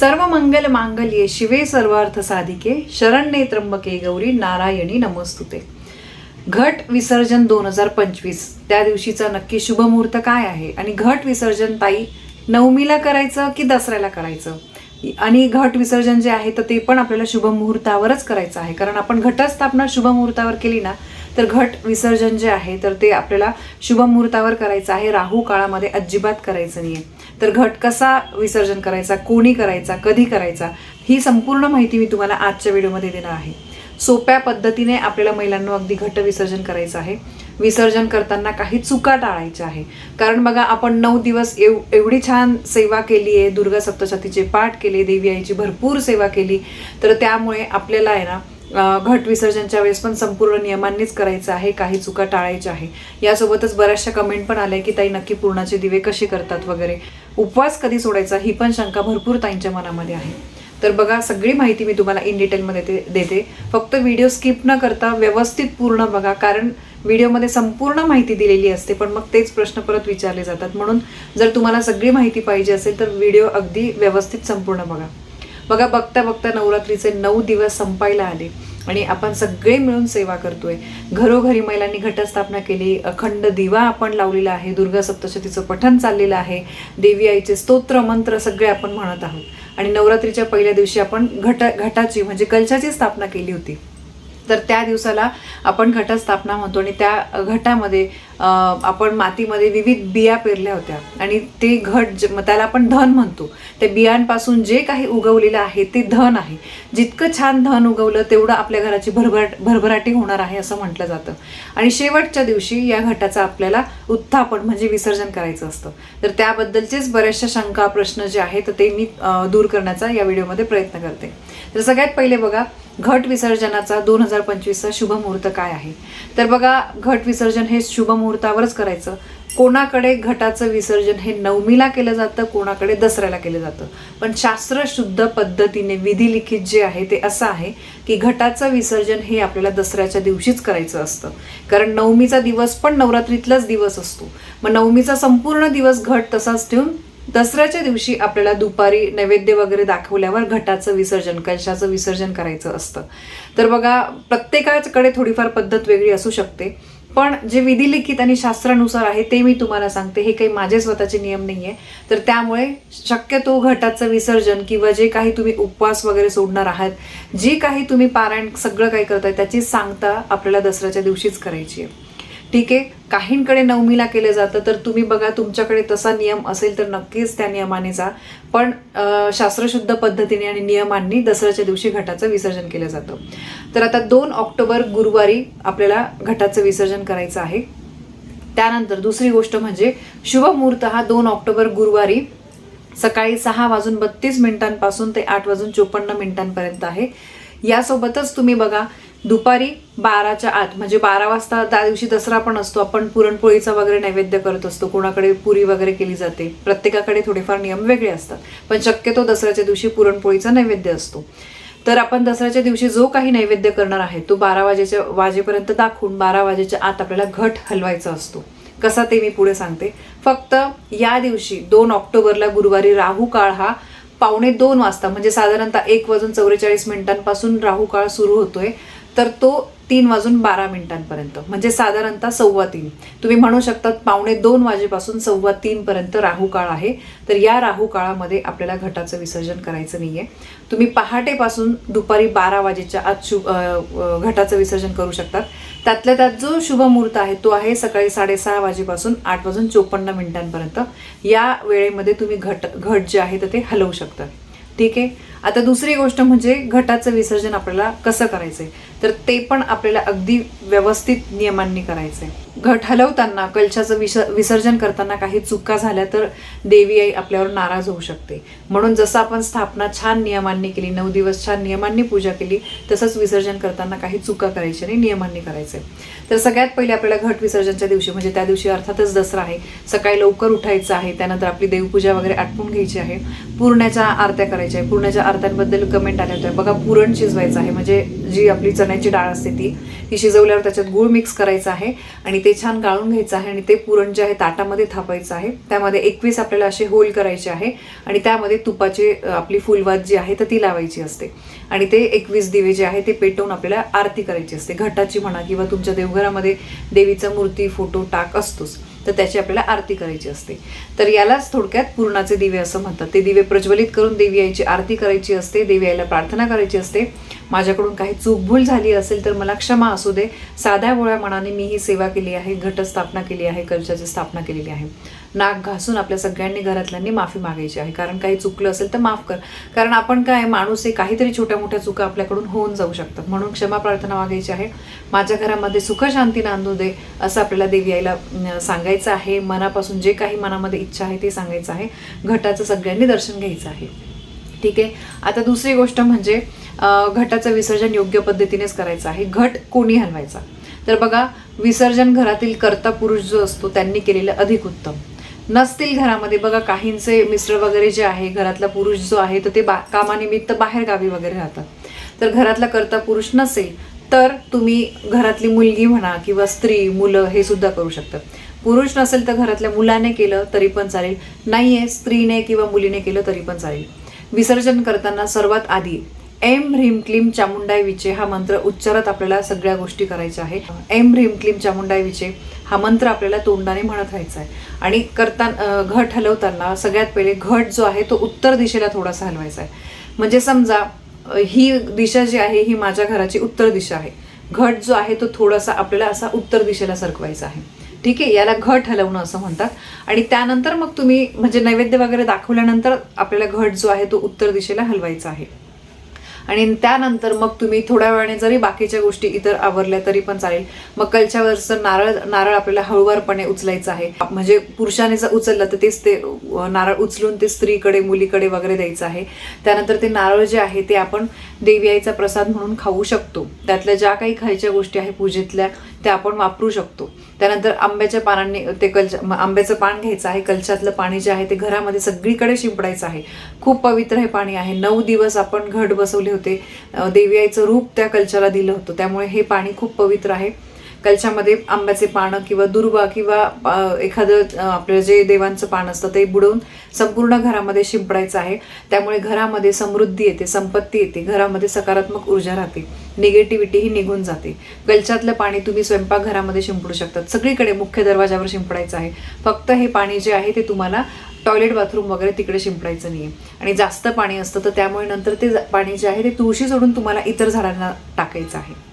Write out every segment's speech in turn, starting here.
सर्व मंगल मांगल्ये शिवे सर्वार्थ साधिके शरण्ये त्र्यंबके गौरी नारायणी नमस्तुते. घट विसर्जन दोन हजार पंचवीस त्या दिवशीचा नक्की शुभ मुहूर्त काय आहे? आणि घट विसर्जन ताई नवमीला करायचं की दसऱ्याला करायचं? आणि घट विसर्जन जे आहे तर ते पण आपल्याला शुभ मुहूर्तावरच करायचं आहे. कारण आपण घटस्थापना शुभ मुहूर्तावर केली ना तर घट विसर्जन जे आहे तर ते आपल्याला शुभ मुहूर्तावर करायचं आहे. राहू काळामध्ये अजिबात करायचं नाही आहे तर घट कसा विसर्जन करायचा कोणी करायचा कधी करायचा ही संपूर्ण माहिती मी तुम्हाला आजच्या व्हिडिओमध्ये देणार आहे. सोप्या पद्धतीने आपल्याला महिलांना अगदी घट विसर्जन करायचं आहे. विसर्जन करताना काही चुका टाळायच्या आहे. कारण बघा आपण नऊ दिवस एव एवढी छान सेवा केली आहे. दुर्गा सप्तशतीचे पाठ केले देवी आईची भरपूर सेवा केली. तर त्यामुळे आपल्याला आहे ना घट विसर्जनच्या वेळेस पण संपूर्ण नियमांनीच करायचं आहे काही चुका टाळायच्या आहे. यासोबतच बऱ्याचशा कमेंट पण आल्या की ताई नक्की पूर्णाचे दिवे कसे करतात वगैरे? उपवास कधी सोडायचा ही पण शंका भरपूर ताईंच्या मनामध्ये आहे. तर बघा सगळी माहिती मी तुम्हाला इन डिटेलमध्ये दे देते. फक्त व्हिडिओ स्किप न करता व्यवस्थित पूर्ण बघा कारण व्हिडिओमध्ये संपूर्ण माहिती दिलेली असते पण मग तेच प्रश्न परत विचारले जातात. म्हणून जर तुम्हाला सगळी माहिती पाहिजे असेल तर व्हिडिओ अगदी व्यवस्थित संपूर्ण बघा. बघा बघता बघता नवरात्रीचे नऊ दिवस संपायला आले. आणि आपण सगळे मिळून सेवा करतोय. घरोघरी महिलांनी घटस्थापना केली अखंड दिवा आपण लावलेला आहे दुर्गा सप्तशतीचं पठण चाललेलं आहे देवी आईचे स्तोत्र मंत्र सगळे आपण म्हणत आहोत. आणि नवरात्रीच्या पहिल्या दिवशी आपण घट घटाची म्हणजे कलशाची स्थापना केली होती. तर त्या दिवसाला आपण घटस्थापना म्हणतो आणि त्या घटामध्ये आपण मातीमध्ये विविध बिया पेरल्या होत्या. आणि ते घट जे- मग त्याला आपण धन म्हणतो. त्या बियांपासून जे काही उगवलेलं आहे ते धन आहे. जितकं छान धन उगवलं तेवढं आपल्या घराची भरभराट भरभराटी होणार आहे असं म्हटलं जातं. आणि शेवटच्या दिवशी या घटाचं आपल्याला उत्थापन म्हणजे विसर्जन करायचं असतं. तर त्याबद्दलचेच बऱ्याचशा शंका प्रश्न जे आहेत तर ते मी दूर करण्याचा या व्हिडिओमध्ये प्रयत्न करते. तर सगळ्यात पहिले बघा घट विसर्जनाचा दोन हजार पंचवीसचा शुभ मुहूर्त काय आहे? तर बघा घट विसर्जन हे शुभ मुहूर्तावरच करायचं. कोणाकडे घटाचं विसर्जन हे नवमीला केलं जातं कोणाकडे दसऱ्याला केलं जातं. पण शास्त्रशुद्ध पद्धतीने विधिलिखित जे आहे ते असं आहे की घटाचं विसर्जन हे आपल्याला दसऱ्याच्या दिवशीच करायचं असतं. कारण नवमीचा दिवस पण नवरात्रीतलाच दिवस असतो. मग नवमीचा संपूर्ण दिवस घट तसाच ठेवून दसऱ्याच्या दिवशी आपल्याला दुपारी नैवेद्य वगैरे दाखवल्यावर घटाचं विसर्जन कलशाचं विसर्जन करायचं असतं. तर बघा प्रत्येकाकडे थोडीफार पद्धत वेगळी असू शकते. पण जे विधिलिखित आणि शास्त्रानुसार आहे ते मी तुम्हाला सांगते. हे काही माझे स्वतःचे नियम नाही आहे तर त्यामुळे शक्यतो घटाचं विसर्जन किंवा जे काही तुम्ही उपवास वगैरे सोडणार आहात जी काही तुम्ही पारायण सगळं काही करताय त्याची सांगता आपल्याला दसऱ्याच्या दिवशीच करायची आहे. ठीक आहे काहींकडे नवमीला केलं जातं तर तुम्ही बघा तुमच्याकडे तसा नियम असेल तर नक्कीच त्या नियमाने जा. पण शास्त्रशुद्ध पद्धतीने आणि नियमांनी दसऱ्याच्या दिवशी घटाचं विसर्जन केलं जातं. तर आता दोन ऑक्टोबर गुरुवारी आपल्याला घटाचं विसर्जन करायचं आहे. त्यानंतर दुसरी गोष्ट म्हणजे शुभमुहूर्त हा दोन ऑक्टोबर गुरुवारी सकाळी सहा वाजून बत्तीस मिनिटांपासून ते आठ वाजून चोपन्न मिनिटांपर्यंत आहे. यासोबतच तुम्ही बघा दुपारी बाराच्या आत म्हणजे बारा वाजता त्या दिवशी दसरा पण असतो आपण पुरणपोळीचा वगैरे नैवेद्य करत असतो कोणाकडे पुरी वगैरे केली जाते प्रत्येकाकडे थोडेफार नियम वेगळे असतात पण शक्यतो दसऱ्याच्या दिवशी पुरणपोळीचा नैवेद्य असतो. तर आपण दसऱ्याच्या दिवशी जो काही नैवेद्य करणार आहे तो बारा वाजेच्या वाजेपर्यंत दाखवून बारा वाजेच्या आत आपल्याला घट हलवायचा असतो. कसा ते मी पुढे सांगते. फक्त या दिवशी दोन ऑक्टोबरला गुरुवारी राहू काळ हा पावणे दोन वाजता म्हणजे साधारणतः एक वाजून चौवेचाळीस मिनिटांपासून राहू काळ सुरू होतोय. तर तो तीन वाजून बारा मिनिटांपर्यंत. म्हणजे साधारणतः सव्वा तीन. तुम्ही म्हणू शकतात पावणे दोन वाजेपासून सव्वा तीनपर्यंत राहू काळ आहे. तर या राहू काळामध्ये आपल्याला घटाचं विसर्जन करायचं नाही आहे तुम्ही पहाटेपासून दुपारी बारा वाजेच्या आत शुभ घटाचं विसर्जन करू शकतात. त्यातल्या त्यात जो शुभ मुहूर्त आहे तो आहे सकाळी साडेसहा वाजेपासून आठ वाजून चोपन्न मिनिटांपर्यंत. या वेळेमध्ये तुम्ही घट घट जे आहे तर ते हलवू शकतात. ठीक आहे? आता दुसरी गोष्ट म्हणजे घटाचं विसर्जन आपल्याला कसं करायचंय? तर ते पण आपल्याला अगदी व्यवस्थित नियमांनी करायचंय. घट हलवताना कलशाचं विस विसर्जन करताना काही चुका झाल्या तर देवी आई आपल्यावर नाराज होऊ शकते. म्हणून जसं आपण स्थापना छान नियमांनी केली नऊ दिवस छान नियमांनी पूजा केली तसंच विसर्जन करताना काही चुका करायच्या आणि नियमांनी करायचं. तर सगळ्यात पहिले आपल्याला घट विसर्जनच्या दिवशी म्हणजे त्या दिवशी अर्थातच दसरा आहे. सकाळी लवकर उठायचं आहे त्यानंतर आपली देवपूजा वगैरे आटपून घ्यायची आहे. पूर्णाच्या आरत्या करायच्या आहे पूर्णाच्या आरत्यांबद्दल कमेंट आल्या होत्या. बघा पुरण शिजवायचं आहे. म्हणजे जी आपली चण्याची डाळ असते ती ती शिजवल्यावर त्याच्यात गूळ मिक्स करायचं आहे. आणि ते ते छान गाळून घ्यायचं आहे आणि ते पुरण जे आहे ताटामध्ये थापायचं आहे. त्यामध्ये एकवीस आपल्याला असे होल करायचे आहे आणि त्यामध्ये तुपाचे आपली फुलवात जी आहे तर ती लावायची असते. आणि ते एकवीस दिवे जे आहे ते पेटवून आपल्याला आरती करायची असते. घटाची म्हणा किंवा तुमच्या देवघरामध्ये देवीचा मूर्ती फोटो टाक असतोच तर त्याची आपल्याला आरती करायची असते. तर यालाच थोडक्यात पूर्णाचे दिवे असं म्हणतात. ते दिवे प्रज्वलित करून देवी आईची आरती करायची असते देवी आईला प्रार्थना करायची असते. माझ्याकडून काही चूकभूल झाली असेल तर मला क्षमा असू दे. साध्या गोळ्या मनाने मी ही सेवा केली आहे घटस्थापना केली आहे कलशाची स्थापना केलेली आहे. नाक घासून आपल्या सगळ्यांनी घरातल्यांनी माफी मागायची आहे. कारण काही चुकलं असेल तर माफ कर. कारण आपण काय माणूस आहे काहीतरी छोट्या मोठ्या चुका आपल्याकडून होऊन जाऊ शकतात. म्हणून क्षमा प्रार्थना मागायची आहे. माझ्या घरामध्ये सुखशांती नांदू दे असं आपल्याला देवी आईला सांगायचं आहे. मनापासून जे काही मनामध्ये इच्छा आहे ते सांगायचं आहे. घटाचं सगळ्यांनी दर्शन घ्यायचं आहे. ठीक आहे? आता दुसरी गोष्ट म्हणजे घटाचं विसर्जन योग्य पद्धतीनेच करायचं आहे. घट कोणी हलवायचा? तर बघा विसर्जन घरातील कर्ता पुरुष जो असतो त्यांनी केलेलं अधिक उत्तम. नसतील घरामध्ये बघा काहींचे मिस्टर वगैरे जे आहे घरातला पुरुष जो आहे तर ते बा कामानिमित्त बाहेर गावी वगैरे राहतात. तर घरातला कर्ता पुरुष नसेल तर तुम्ही घरातली मुलगी म्हणा किंवा स्त्री मुलं हे सुद्धा करू शकतात. पुरुष नसेल तर घरातल्या मुलाने केलं तरी पण चालेल. नाही आहे स्त्रीने किंवा मुलीने केलं तरी पण चालेल. विसर्जन करताना सर्वात आधी एम ह्रीम क्लीम चामुंडाय विचे हा मंत्र उच्चारत आपल्याला सगळ्या गोष्टी करायच्या आहे. एम ह्रीम क्लीम चामुंडाय विचे हा मंत्र आपल्याला तोंडाने म्हणत राहायचा आहे. आणि करता घट हलवताना सगळ्यात पहिले घट जो आहे तो उत्तर दिशेला थोडासा हलवायचा आहे. म्हणजे समजा ही दिशा जी आहे ही माझ्या घराची उत्तर दिशा आहे. घट जो आहे तो थोडासा आपल्याला असा उत्तर दिशेला सरकवायचा आहे. ठीक आहे? याला घट हलवणं असं म्हणतात. आणि त्यानंतर मग तुम्ही म्हणजे नैवेद्य वगैरे दाखवल्यानंतर आपल्याला घट जो आहे तो उत्तर दिशेला हलवायचा आहे. आणि त्यानंतर मग तुम्ही थोड्या वेळाने जरी बाकीच्या गोष्टी इतर आवरल्या तरी पण चालेल. मग कलच्यावरचं नारळ नारळ आपल्याला हळूवारपणे उचलायचं आहे. म्हणजे पुरुषाने जर उचललं तर तेच ते नारळ उचलून ते स्त्रीकडे मुलीकडे वगैरे द्यायचं आहे. त्यानंतर ते नारळ जे आहे ते आपण देवी आईचा प्रसाद म्हणून खाऊ शकतो. त्यातल्या ज्या काही खायच्या गोष्टी आहे पूजेतल्या ते आपण वापरू शकतो. त्यानंतर आंब्याच्या पानांनी ते कलच्या आंब्याचं पान घ्यायचं आहे. कलशातलं पाणी जे आहे ते घरामध्ये सगळीकडे शिंपडायचं आहे. खूप पवित्र हे पाणी आहे. नऊ दिवस आपण घट बसवले होते. देवी आईचं रूप त्या कलशाला दिलं होतं. त्यामुळे हे पाणी खूप पवित्र आहे. कलशामध्ये आंब्याचे पानं किंवा दुर्वा किंवा एखादं आपलं जे देवांचं पान असतं ते बुडवून संपूर्ण घरामध्ये शिंपडायचं आहे. त्यामुळे घरामध्ये समृद्धी येते संपत्ती येते घरामध्ये सकारात्मक ऊर्जा राहते निगेटिव्हिटी ही निघून जाते. कलशातलं पाणी तुम्ही स्वयंपाकघरामध्ये शिंपडू शकतात. सगळीकडे मुख्य दरवाजावर शिंपडायचं आहे. फक्त हे पाणी जे आहे ते तुम्हाला टॉयलेट बाथरूम वगैरे तिकडे शिंपडायचं नाही आहे आणि जास्त पाणी असतं तर त्यामुळे नंतर ते पाणी जे आहे ते तुळशी सोडून तुम्हाला इतर झाडांना टाकायचं आहे.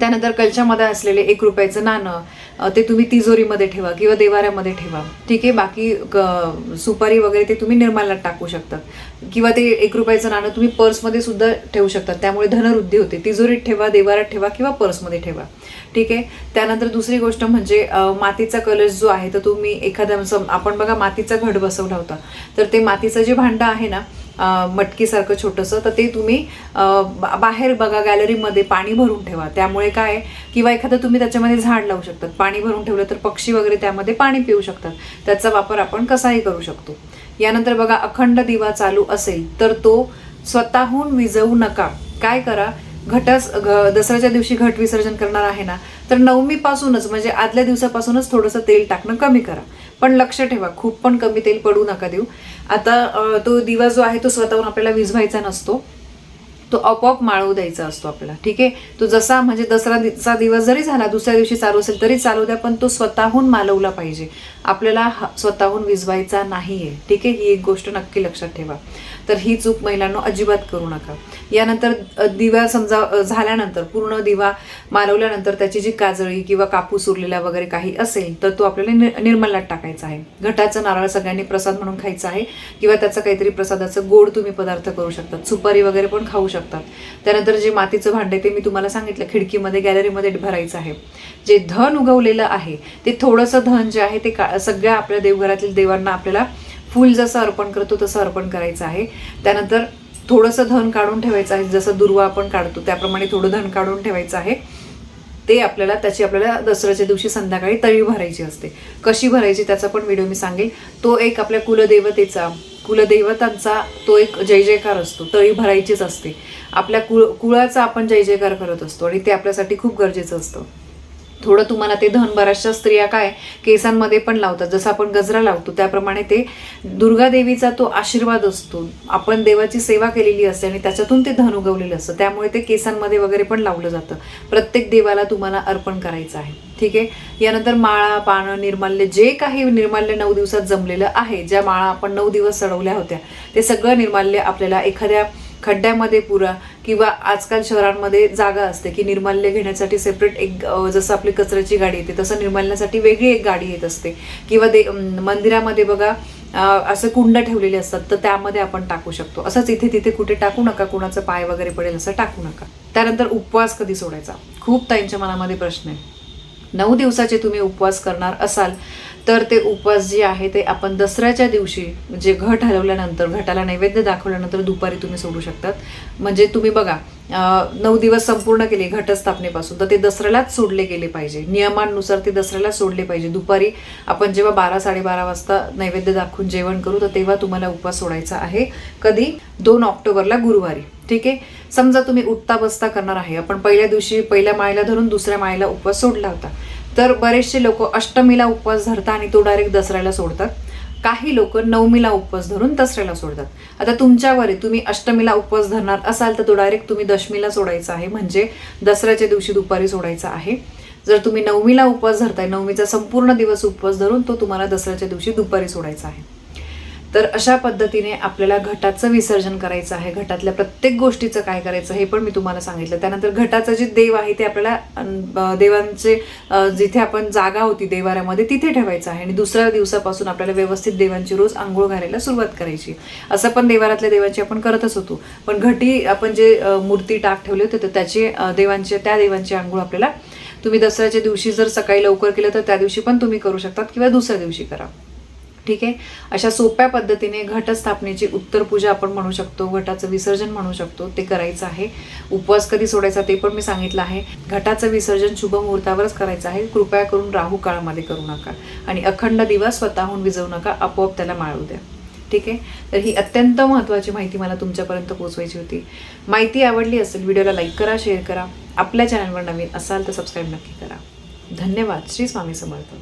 त्यानंतर कलशामध्ये असलेले एक रुपयाचं नाणं ते तुम्ही तिजोरीमध्ये ठेवा किंवा देवाऱ्यामध्ये ठेवा. ठीक आहे? बाकी क- सुपारी वगैरे ते तुम्ही निर्माल्यात टाकू शकतात. किंवा ते एक रुपयाचं नाणं तुम्ही पर्समध्ये सुद्धा ठेवू शकतात. त्यामुळे धनवृद्धी होते. तिजोरीत ठेवा देवाऱ्यात ठेवा किंवा पर्समध्ये ठेवा. ठीक आहे? त्यानंतर दुसरी गोष्ट म्हणजे मातीचा कलश जो आहे तर तुम्ही एखाद्या आपण बघा मातीचा घट बसवला होता. तर ते मातीचं जे भांडं आहे ना मटकीसारखं छोटंसं तर ते तुम्ही बाहेर बघा गॅलरीमध्ये पाणी भरून ठेवा. त्यामुळे काय आहे, किंवा एखादं तुम्ही त्याच्यामध्ये झाड लावू शकतात. पाणी भरून ठेवलं तर पक्षी वगैरे त्यामध्ये पाणी पिऊ शकतात. त्याचा वापर आपण कसाही करू शकतो. यानंतर बघा अखंड दिवा चालू असेल तर तो स्वतःहून विजवू नका. काय करा घटस घ दसऱ्याच्या दिवशी घट विसर्जन करणार आहे ना तर नवमीपासूनच म्हणजे आदल्या दिवसापासूनच थोडंसं तेल टाकणं कमी करा. पण लक्ष ठेवा खूप पण कमी तेल पडू नका देऊ. आता तो दिवा जो आहे तो स्वतःहून आपल्याला विझवायचा नसतो. तो आपोआप माळवू द्यायचा असतो आपल्याला. ठीक आहे? तो जसा म्हणजे दसराचा दिवस जरी झाला दुसऱ्या दिवशी चालू असेल तरी चालू द्या पण तो स्वतःहून मालवला पाहिजे. आपल्याला हा- स्वतःहून नाही आहे ठीक आहे? ही एक गोष्ट नक्की लक्षात ठेवा. तर ही चूक महिलांना अजिबात करू नका. यानंतर दिवा समजा झाल्यानंतर पूर्ण दिवा मालवल्यानंतर त्याची जी काजळी किंवा कापूस उरलेला वगैरे काही असेल तर तो आपल्याला नि- निर्मलात टाकायचा आहे. घटाचं नारळ सगळ्यांनी प्रसाद म्हणून खायचा आहे किंवा त्याचं काहीतरी प्रसादाचं गोड तुम्ही पदार्थ करू शकतात सुपारी वगैरे पण खाऊ शकता. शकतात. त्यानंतर जे मातीचं भांडे आहे ते मी तुम्हाला सांगितलं खिडकीमध्ये गॅलरीमध्ये भरायचं आहे. जे धन उगवलेलं आहे ते थोडंसं धन जे आहे ते का सगळ्या आपल्या देवघरातील देवांना आपल्याला फूल जसं अर्पण करतो तसं अर्पण करायचं आहे. त्यानंतर थोडंसं धन काढून ठेवायचं आहे जसं दुर्वा आपण काढतो त्याप्रमाणे थोडं धन काढून ठेवायचं आहे. ते आपल्याला त्याची आपल्याला दसऱ्याच्या दिवशी संध्याकाळी तळी भरायची असते. कशी भरायची त्याचा पण व्हिडिओ मी सांगेल. तो एक आपल्या कुलदेवतेचा कुलदैवतांचा तो एक जय जयकार असतो तळी भरायचीच असते. आपल्या कुळ कुळाचा आपण जय जयकार करत असतो आणि ते आपल्यासाठी खूप गरजेचं असतं. थोडं तुम्हाला ते धन बऱ्याचशा स्त्रिया काय केसांमध्ये पण लावतात. जसं आपण गजरा लावतो त्याप्रमाणे ते दुर्गा देवीचा तो आशीर्वाद असतो. आपण देवाची सेवा केलेली असते आणि त्याच्यातून ते धन उगवलेलं असतं. त्यामुळे ते केसांमध्ये वगैरे पण लावलं जातं. प्रत्येक देवाला तुम्हाला अर्पण करायचं आहे. ठीक आहे? यानंतर माळा पानं निर्माल्य जे काही निर्माल्य नऊ दिवसात जमलेलं आहे ज्या माळा आपण नऊ दिवस चढवल्या होत्या ते सगळं निर्माल्य आपल्याला एखाद्या खड्ड्यामध्ये पुरा किंवा आजकाल शहरांमध्ये जागा असते की निर्माल्य घेण्यासाठी सेपरेट एक जसं आपली कचऱ्याची गाडी येते तसं निर्माल्यासाठी वेगळी एक गाडी येत असते. किंवा दे मंदिरामध्ये बघा असं कुंड ठेवलेले असतात तर त्यामध्ये आपण टाकू शकतो. असंच इथे तिथे कुठे टाकू नका कुणाचं पाय वगैरे पडेल असं टाकू नका. त्यानंतर उपवास कधी सोडायचा? खूप ताईंच्या मनामध्ये प्रश्न आहे. नऊ दिवसाचे तुम्ही उपवास करणार असाल तर ते उपवास जे आहे ते आपण दसऱ्याच्या दिवशी म्हणजे घट हलवल्यानंतर घटाला नैवेद्य दाखवल्यानंतर दुपारी तुम्ही सोडू शकतात. म्हणजे तुम्ही बघा नऊ दिवस संपूर्ण केले घटस्थापनेपासून तर ते दसऱ्यालाच सोडले गेले पाहिजे. नियमांनुसार ते दसऱ्याला सोडले पाहिजे. दुपारी आपण जेव्हा बारा साडेबारा वाजता नैवेद्य दाखवून जेवण करू तर तेव्हा तुम्हाला उपवास सोडायचा आहे. कधी? दोन ऑक्टोबरला गुरुवारी. ठीक आहे? समजा तुम्ही उठता बसता करणार आहे. आपण पहिल्या दिवशी पहिल्या माळेला धरून दुसऱ्या माळेला उपवास सोडला होता. तर बरेचसे लोक अष्टमीला उपवास धरतात आणि तो डायरेक्ट दसऱ्याला सोडतात. काही लोक नवमीला उपवास धरून दसऱ्याला सोडतात. आता तुमच्यावर आहे तुम्ही अष्टमीला उपवास धरणार असाल तर तो डायरेक्ट तुम्ही दशमीला सोडायचा आहे. म्हणजे दसऱ्याच्या दिवशी दुपारी सोडायचा आहे. जर तुम्ही नवमीला उपवास धरताय नवमीचा संपूर्ण दिवस उपवास धरून तो तुम्हाला दसऱ्याच्या दिवशी दुपारी सोडायचा आहे. तर अशा पद्धतीने आपल्याला घटाचं विसर्जन करायचं आहे. घटातल्या प्रत्येक गोष्टीचं काय करायचं हे पण मी तुम्हाला सांगितलं. त्यानंतर घटाचं जे देव आहे ते आपल्याला देवांचे जिथे आपण जागा होती देवाऱ्यामध्ये तिथे ठेवायचं आहे. आणि दुसऱ्या दिवसापासून आपल्याला व्यवस्थित देवांची रोज आंघोळ घालायला सुरुवात करायची. असं पण देवारातल्या देवांची आपण करतच होतो. पण घटी आपण जे मूर्ती टाक ठेवले होते तर त्याचे देवांचे त्या देवांची आंघोळ आपल्याला तुम्ही दसऱ्याच्या दिवशी जर सकाळी लवकर केलं तर त्या दिवशी पण तुम्ही करू शकतात किंवा दुसऱ्या दिवशी करा. ठीक आहे? अशा सोप्या पद्धतीने घटस्थापनेची उत्तर पूजा आपण म्हणू शकतो घटाचं विसर्जन म्हणू शकतो ते करायचं आहे. उपवास कधी सोडायचा ते पण मी सांगितलं आहे. घटाचं विसर्जन शुभ मुहूर्तावरच करायचं आहे. कृपया करून राहू काळामध्ये करू नका. आणि अखंड दिवस स्वतःहून विजवू नका आपोआप त्याला माळू द्या. ठीक आहे? तर ही अत्यंत महत्त्वाची माहिती मला तुमच्यापर्यंत पोहोचवायची होती. माहिती आवडली असेल व्हिडिओला लाईक करा शेअर करा. आपल्या चॅनलवर नवीन असाल तर सबस्क्राईब नक्की करा. धन्यवाद. श्री स्वामी समर्थ.